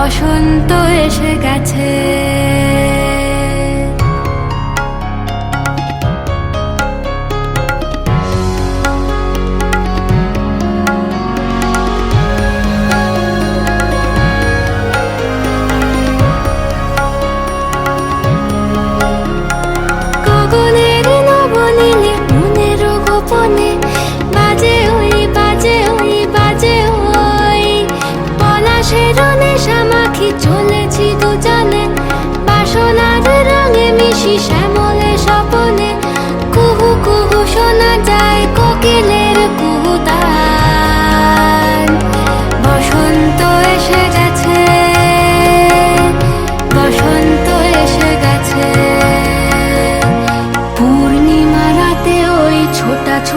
বসন্ত এসে গেছে। বাজে ওই বাজে ওই বাজে ওই পলাশের নেশা মাখি চলেছি জানে বাসনার রঙে মিশি শ্যামলে